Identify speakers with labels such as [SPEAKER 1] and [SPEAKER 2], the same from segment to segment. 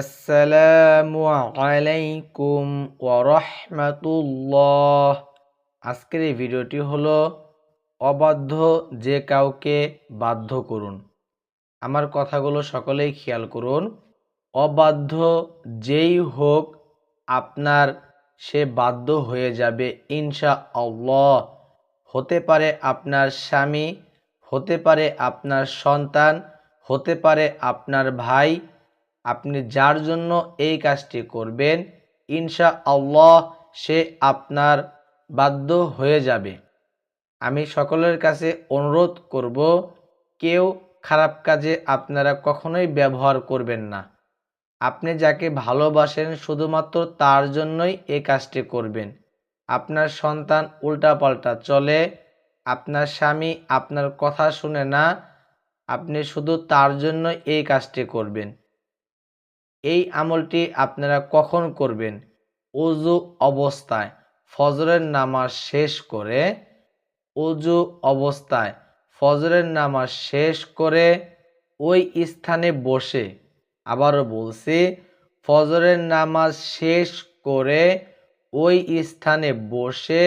[SPEAKER 1] আসসালামু আলাইকুম ওরহমাতুল্লাহ আজকের এই ভিডিওটি হলো, অবাধ্য যে কাউকে বাধ্য করুন। আমার কথাগুলো সকলেই খেয়াল করুন। অবাধ্য যেই হোক, আপনার সে বাধ্য হয়ে যাবে ইনশা আল্লাহ হতে পারে আপনার স্বামী, হতে পারে আপনার সন্তান, হতে পারে আপনার ভাই আপনি যার জন্য এই কাজটি করবেন ইনশা আল্লাহ সে আপনার বাধ্য হয়ে যাবে। আমি সকলের কাছে অনুরোধ করব, কেউ খারাপ কাজে আপনারা কখনোই ব্যবহার করবেন না। আপনি যাকে ভালোবাসেন শুধুমাত্র তার জন্যই এই কাজটি করবেন। আপনার সন্তান উল্টাপাল্টা চলে, আপনার স্বামী আপনার কথা শুনে না, আপনি শুধু তার জন্য এই কাজটি করবেন। এই আমলটি আপনারা কখন করবেন? অজু অবস্থায় ফজরের নামাজ শেষ করে অজু অবস্থায় ফজরের নামাজ শেষ করে ওই স্থানে বসে আবারও বলছি, ফজরের নামাজ শেষ করে ওই স্থানে বসে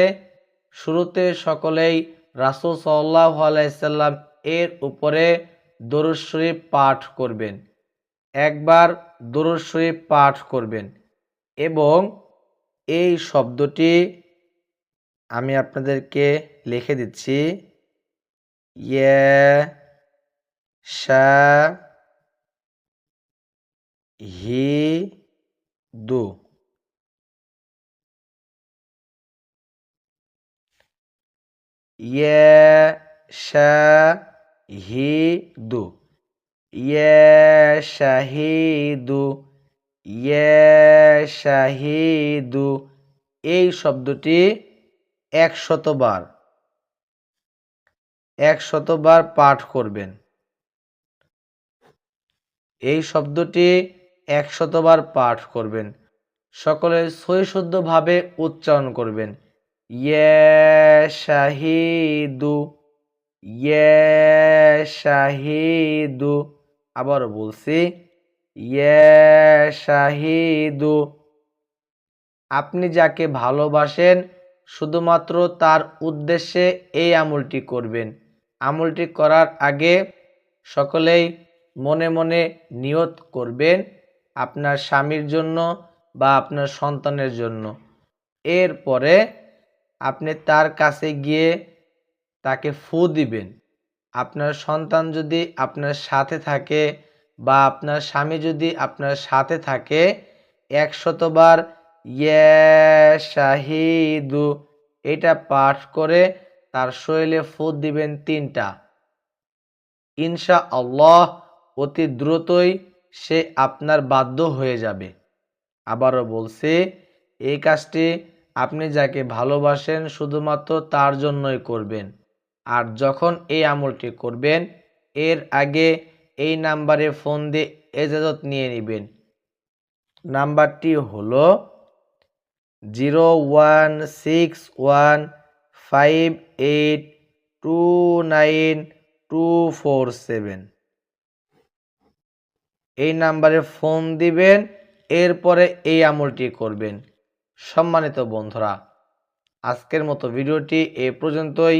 [SPEAKER 1] শুরুতে সকলেই রাসুল সাল্লাহ আলাইসাল্লাম এর উপরে দরুদ শরীফ পাঠ করবেন। একবার দরুদ পাঠ করবেন এবং এই শব্দটি আমি আপনাদেরকে লিখে দিচ্ছি। ইয়ে শা, হি, দু। ইয়ে শা, হি, দু। শাহিদু ইয়ে শাহিদু। এই শব্দটি একশতবার একশতবার পাঠ করবেন। এই শব্দটি একশতবার পাঠ করবেন। সকলে সৈশুদ্ধভাবে উচ্চারণ করবেন। ইয়ে শাহিদু ইয়ে শাহিদু। আবার বলছি ইয়ে শাহিদু, আপনি যাকে ভালোবাসেন শুধুমাত্র তার উদ্দেশ্যে এই আমলটি করবেন। আমলটি করার আগে সকলেই মনে মনে নিয়ত করবেন আপনার স্বামীর জন্য বা আপনার সন্তানের জন্য। এরপরে আপনি তার কাছে গিয়ে তাকে ফু দিবেন। আপনার সন্তান যদি আপনার সাথে থাকে বা আপনার স্বামী যদি আপনার সাথে থাকে, একশতবার ইয়ে শাহিদু, এটা পাঠ করে তার শরীরে ফুদ দিবেন তিনটা। ইনশা আল্লাহ অতি দ্রুতই সে আপনার বাধ্য হয়ে যাবে। আবারও বলছি, এই কাজটি আপনি যাকে ভালোবাসেন শুধুমাত্র তার জন্যই করবেন। আর যখন এই আমলটি করবেন, এর আগে এই নাম্বারে ফোন দিয়ে এজাজত নিয়ে নেবেন। নাম্বারটি হলো zero one six one five eight two nine two four seven. এই নাম্বারে ফোন দিবেন, এরপরে এই আমলটি করবেন। সম্মানিত বন্ধুরা, আজকের মতো ভিডিওটি এ পর্যন্তই।